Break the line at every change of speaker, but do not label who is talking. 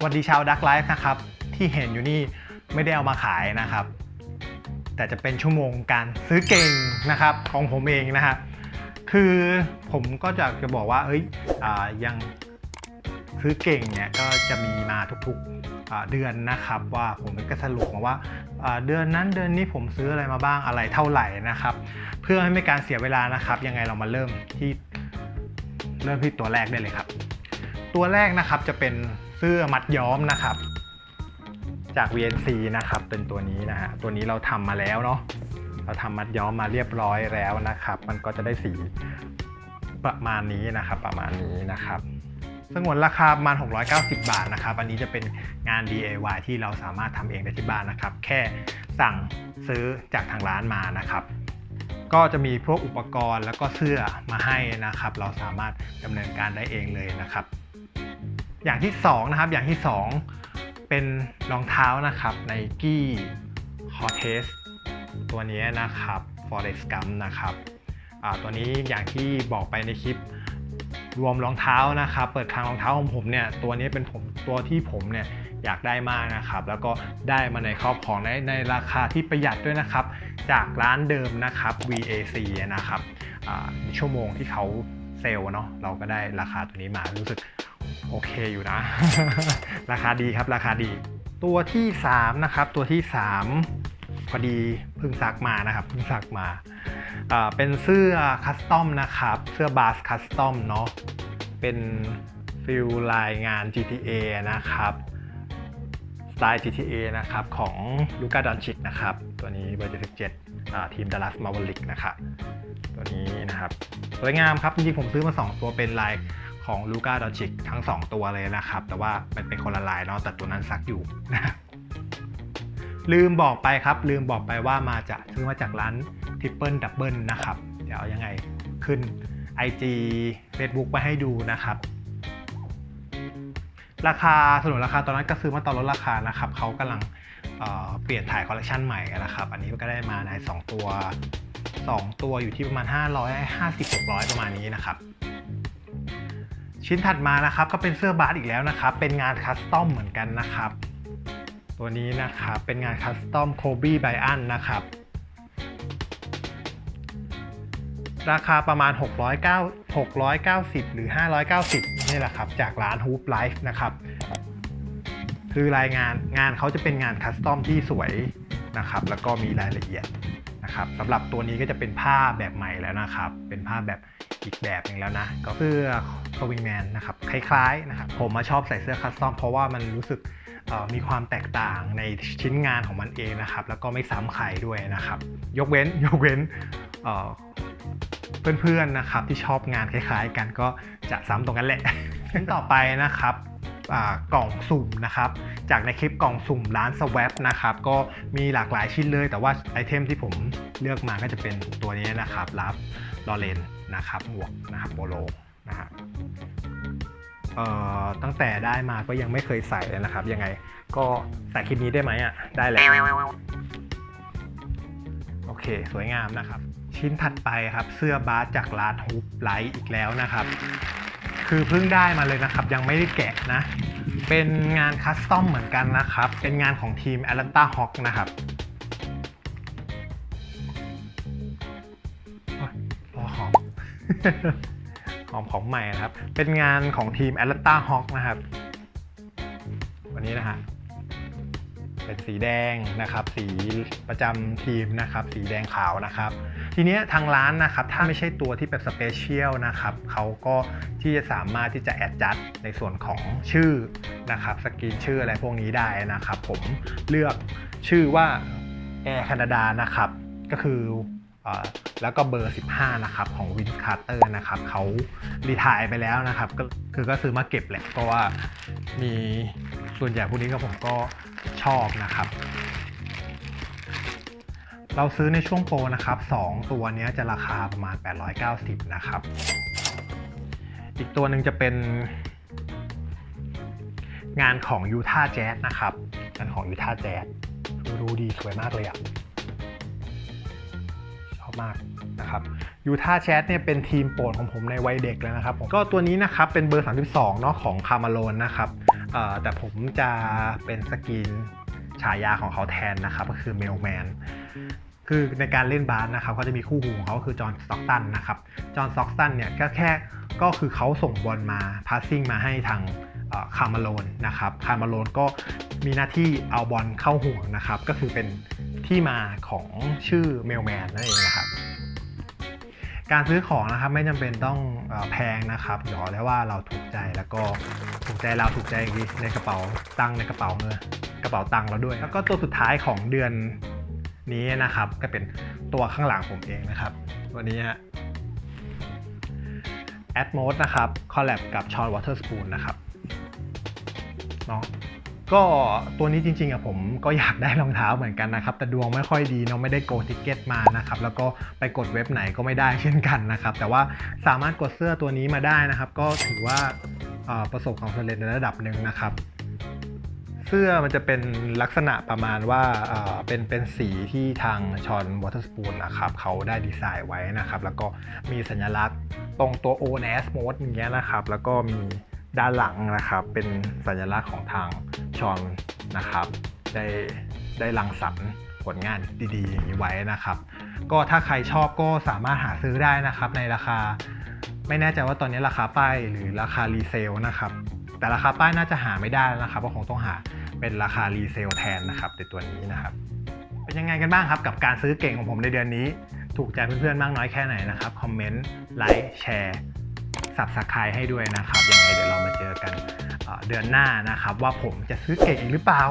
สวัสดีชาวดักไลฟ์นะครับ ที่เห็นอยู่นี่ไม่ได้เอามาขายนะครับ แต่จะเป็นชั่วโมงการซื้อเก่งนะครับของผมเองนะฮะคือผมก็จะจะบอกว่าเอ้ยอยังซื้อเก่งเนี่ยก็จะมีมาทุกๆเดือนนะครับ ว่าผมก็สรุปมาว่าเดือนนั้นเดือนนี้ผมซื้ออะไรมาบ้างอะไรเท่าไหร่นะครับ เพื่อให้ไม่การเสียเวลานะครับ ยังไงเรามาเริ่มที่เริ่มที่ตัวแรกได้เลยครับ ตัวแรกนะครับจะเป็น เสื้อมัดย้อมนะครับ จาก VNC นะครับ เป็นตัวนี้นะฮะตัวนี้เราทำมาแล้วเนาะเราทำมัดย้อมมาเรียบร้อยแล้วนะครับ มันก็จะได้สีประมาณนี้นะครับ ประมาณนี้นะครับสงวนราคาประมาณ 690 บาทนะครับ อันนี้จะเป็นงาน DIY ที่เราสามารถทำเองได้ที่บ้านนะครับ แค่สั่งซื้อจากทางร้านมานะครับ ก็จะมีพวกอุปกรณ์แล้วก็เสื้อมาให้นะครับ เราสามารถดำเนินการได้เองเลยนะครับ อย่างที่สองนะครับอย่างที่สองเป็นรองเท้านะครับ Nike Cortez ตัวนี้นะครับ Forest Gump นะครับตัวนี้อย่างที่บอกไปในคลิปรวมรองเท้านะครับ เปิดคลังรองเท้าของผมเนี่ยตัวนี้เป็นผมตัวที่ผมเนี่ยอยากได้มากนะครับ แล้วก็ได้มาในครอบครองในในราคาที่ประหยัดด้วยนะครับ จากร้านเดิมนะครับ VAC นะครับชั่วโมงที่เขาเซลล์เนาะเราก็ได้ราคาตัวนี้มารู้สึก อเคอยู่นะ ราคาดีครับราคาดี ตัวที่ 3 นะครับ ตัวที่ 3 พอดีเพิ่งซักมานะครับเพิ่งซักมาเป็นเสื้อคัสตอมนะครับ เสื้อบาสคัสตอมเนาะเป็นฟิลลายงาน GTA นะครับสไตล์ GTA นะครับ ของลูกาดอนชิกนะครับ ตัวนี้เบอร์77ทีมดัลลัสมาวลิกนะครับตัวนี้นะครับ สวยงามครับ จริงๆ ผมซื้อมา 2 ตัวเป็นลาย ของลูก้าดอชิกทั้ง 2 ตัวเลยนะครับ แต่ว่ามันเป็นคนละลายเนาะแต่ตัวนั้นซักอยู่นะลืมบอกไปครับ ลืมบอกไปว่ามาจากซื้อมาจากร้าน Triple Double นะครับ เดี๋ยวยังไงขึ้น IG Facebook ไปให้ดูนะครับ ราคาสนุนราคาตอนนั้นก็ซื้อมาตอนลดราคานะครับเขากำลังเเปลี่ยนถ่ายคอลเลคชันใหม่นะครับ อันนี้ก็ได้มาใน 2 ตัว 2 ตัวอยู่ที่ประมาณ 550 600 ประมาณนี้นะครับ ชิ้นถัดมานะครับก็เป็นเสื้อบาสอีกแล้วนะครับ เป็นงานคัสตอมเหมือนกันนะครับ ตัวนี้นะครับเป็นงานคัสตอมโคบี้ไบอันนะครับ ราคาประมาณ 609 690 หรือ 590 นี่แหละครับ จากร้าน Hoop Life นะครับ คือรายงานงานเขาจะเป็นงานคัสตอมที่สวยนะครับ แล้วก็มีรายละเอียดนะครับสำหรับตัวนี้ก็จะเป็นผ้าแบบใหม่แล้วนะครับ เป็นผ้าแบบ อีกแบบหนึ่งแล้วนะ ก็เสื้อสวิงแมนนะครับ คล้ายๆนะครับผมมาชอบใส่เสื้อคัสตอมเพราะว่ามันรู้สึกมีความแตกต่างในชิ้นงานของมันเองนะครับ แล้วก็ไม่ซ้ำใครด้วยนะครับ ยกเว้นยกเว้นเเพื่อนๆนะครับที่ชอบงานคล้าย ๆ กันก็จะซ้ำตรงกันแหละชิ้นต่อไปนะครับ กล่องสุ่มนะครับ จากในคลิปกล่องสุ่มร้าน Swap นะครับ ก็มีหลากหลายชิ้นเลย แต่ว่าไอเทมที่ผมเลือกมาก็จะเป็นตัวนี้นะครับรับลอเรนนะครับหมวกนะครับโปโลนะครับตั้งแต่ได้มาก็ยังไม่เคยใส่เลยนะครับ ยังไงก็ใส่คลิปนี้ได้ไหมอะ ได้แหละโอเค สวยงามนะครับ ชิ้นถัดไปครับ เสื้อบาสจากร้านฮูปไลท์อีกแล้วนะครับ คือเพิ่งได้มาเลยนะครับ ยังไม่ได้แกะนะ เป็นงานคัสตอมเหมือนกันนะครับ เป็นงานของทีม Atlanta Hawk นะครับโอ๊ยพอหอมหอมของใหม่นะครับ เป็นงานของทีม Atlanta Hawk นะครับ วันนี้นะฮะเป็นสีแดงนะครับ สีประจำทีมนะครับ สีแดงขาวนะครับ ทีนี้ทางร้านนะครับ ถ้าไม่ใช่ตัวที่แบบสเปเชียลนะครับเขาก็ที่จะสามารถที่จะแอดจัดในส่วนของชื่อนะครับสกรีนชื่ออะไรพวกนี้ได้นะครับ ผมเลือกชื่อว่า Air Canada นะครับ ก็คือเอ่อแล้วก็เบอร์ 15 นะครับ ของวินคาร์เตอร์นะครับเขารีทายไปแล้วนะครับ ก็คือก็ซื้อมาเก็บแหละเพราะว่ามีส่วนใหญ่พวกนี้ก็ผมก็ชอบนะครับ เราซื้อในช่วงโปรนะครับ2ตัวนี้จะราคาประมาณ 890 นะครับ อีกตัวหนึ่งจะเป็น งานของยูทาแจ๊สนะครับงานของยูทาแจ๊สดูดีสวยมากเลยอะชอบมากนะครับยูทาแชทเนี่ยเป็นทีมโปรดของผมในวัยเด็กเลยนะครับก็ตัวนี้นะครับเป็นเบอร์ 32 เนาะของคาร์มาโลนนะครับแต่ผมจะเป็นสกรีนฉายาของเขาแทนนะครับ ก็คือเมลแมน คือในการเล่นบาสนะครับเขาจะมีคู่หูของเขาคือจอห์นสต็อกตันนะครับจอห์นสต็อกตันเนี่ยก็แค่ก็คือเขาส่งบอลมาพาสซิ่งมาให้ทางคาร์มาโลนนะครับคาร์มาโลนก็มีหน้าที่เอาบอลเข้าห่วงนะครับก็คือเป็นที่มาของชื่อเมลแมนนั่นเองนะครับการซื้อของนะครับไม่จำเป็นต้องอแพงนะครับขอได้ว่าเราถูกใจแล้วก็ถูกใจเราถูกใจในกระเป๋าตังในกระเป๋าเงินกระเป๋าตังค์เราด้วย แล้วก็ตัวสุดท้ายของเดือน นี้นะครับก็เป็นตัวข้างหลังผมเองนะครับตัวนี้ฮะ Atmos นะครับคอลแลบกับชอนวอเตอร์สปูนนะครับเนาะก็ตัวนี้จริงๆอะผมก็อยากได้รองเท้าเหมือนกันนะครับ แต่ดวงไม่ค่อยดีเนาะไม่ได้โกติเกตมานะครับ แล้วก็ไปกดเว็บไหนก็ไม่ได้เช่นกันนะครับ แต่ว่าสามารถกดเสื้อตัวนี้มาได้นะครับ ก็ถือว่าประสบความสำเร็จในระดับหนึ่งนะครับ เสื้อมันจะเป็นลักษณะประมาณว่าเป็นเป็นสีที่ทางชอนวอเตอร์สปูนนะครับเขาได้ดีไซน์ไว้นะครับ แล้วก็มีสัญลักษณ์ตรงตัว O ใน S mode อย่างเงี้ยนะครับ แล้วก็มีด้านหลังนะครับ เป็นสัญลักษณ์ของทางชอนนะครับ ได้ได้รังสรรค์ผลงานดีๆอย่างนี้ไว้นะครับ ก็ถ้าใครชอบก็สามารถหาซื้อได้นะครับ ในราคา ไม่แน่ใจว่าตอนนี้ราคาป้ายหรือราคารีเซลนะครับ แต่ราคาป้ายน่าจะหาไม่ได้แล้วนะครับก็คงต้องหาเป็นราคารีเซลแทนนะครับในตัวนี้นะครับ เป็นยังไงกันบ้างครับกับการซื้อเก่งของผมในเดือนนี้ ถูกใจเพื่อนๆมากน้อยแค่ไหนนะครับคอมเมนต์ไลค์แชร์สับสไครให้ด้วยนะครับยังไงเดี๋ยวเรามาเจอกันเอ่อเดือนหน้านะครับ ว่าผมจะซื้อเก่งอีกหรือเปล่า